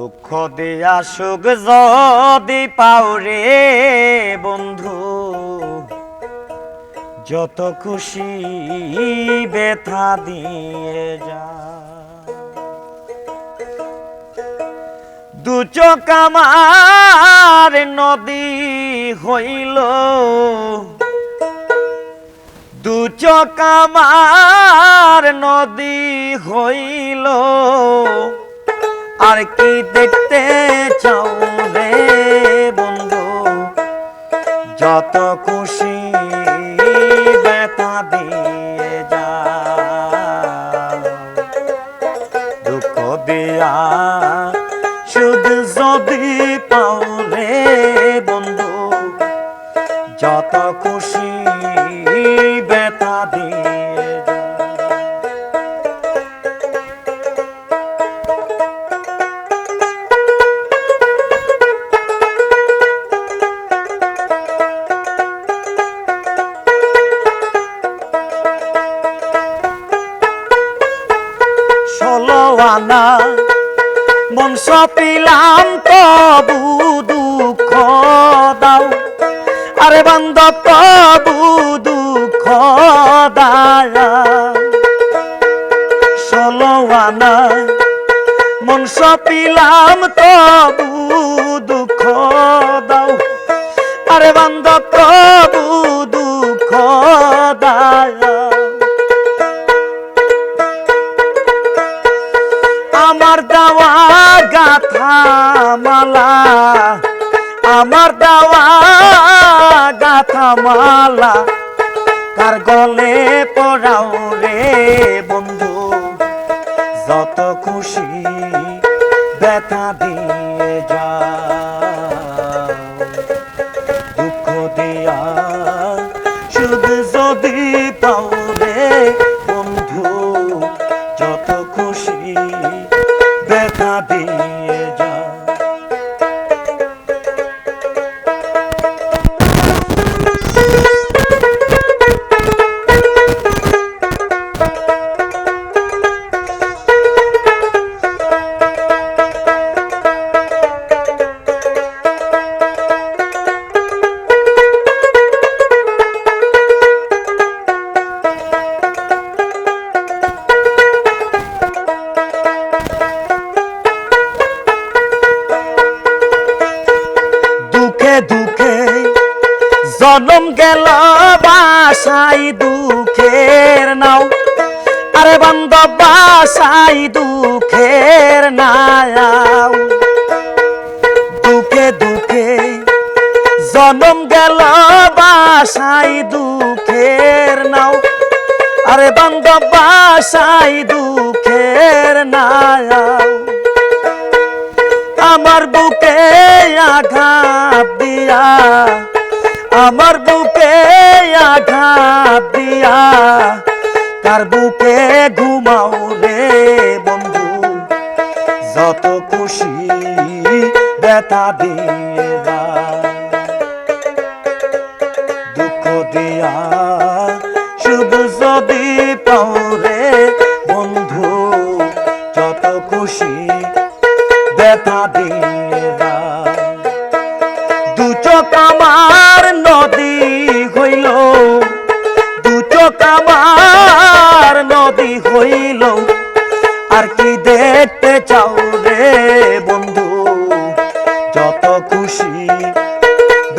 দুঃখ দিয়া সুখ যদি পাওরে বন্ধু, যত খুশি ব্যথা দিয়ে যা। দু চোখ আমার নদী হইল, দু চোখ আমার নদী হইল। আর কি দেখতে চাও রে বন্ধু? যত খুশি ব্যথা দিয়ে যা দুঃখ দিয়া শুধু যদি আনা মন সপিলাম তবু দুঃখ দাও। আরে বান্ধ তবু দুঃখ দায়া ষোলো আনা, মন সপিলাম তবু দুঃখ দাও। আরে বান্ধ তবু দুঃখ দায়া গাথা মালা, আমার দাওয়া গাথা মালা। কার গলে পড়াও রে বন্ধু, যত খুশি ব্যথা দিয়ে যা দুঃখ দিয়া শুধু যদি দুঃখে, জনম গেল বাসাই দুঃখের নাও। আরে বান্ধব বাসাই দুঃখের নাও দুঃখে দুঃখে, জনম গেল বাসাই দুঃখের নাও। আরে বান্ধব বাসাই দুঃখের নাও আমার বুকে আঘাত দিয়া, আমার বুকে আঘাত দিয়া তার বুকে ঘুমাও রে বন্ধু যত খুশি ব্যথা দিয়ে। দুঃখ দিয়া শুধু যদি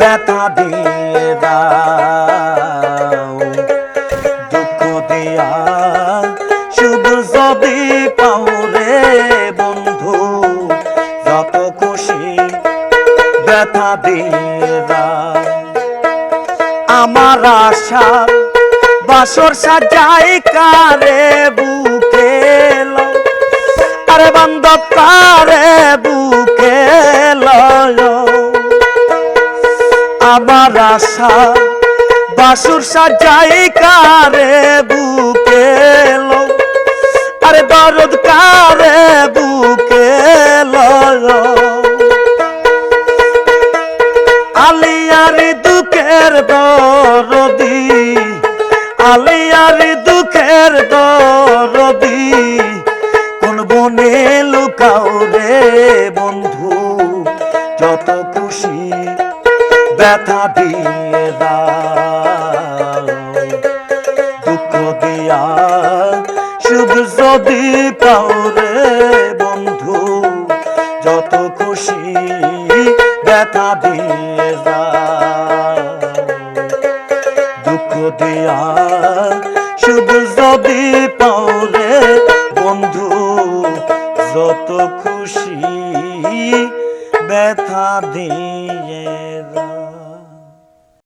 ব্যথা দিয়ে দাও দুঃখ দিয়া শুধু যদি পাও রে বন্ধু, যত খুশি ব্যথা দিয়ে দাও আমার আশা বাসর সাজাই কারে বুকে। আরে বান্ধব কারে বুকে লয় আশা বাসুর সাজাই কারে বুকে। আরে দরদ কারে বুকে লয় আলিয়ারি দুঃখের দরদি, আলিয়ারি দুঃখের দরদি, কোন বনে লুকাও রে বন্ধু, যত খুশি ব্যথা দিয়ে দুঃখ দিয়া সুখ যদি পাও রে বন্ধু, যত খুশি ব্যথা দিয়ে দুঃখ দিয়া শুধু যদি পাও রে বন্ধু, যত খুশি ব্যথা দিয়ে দাও।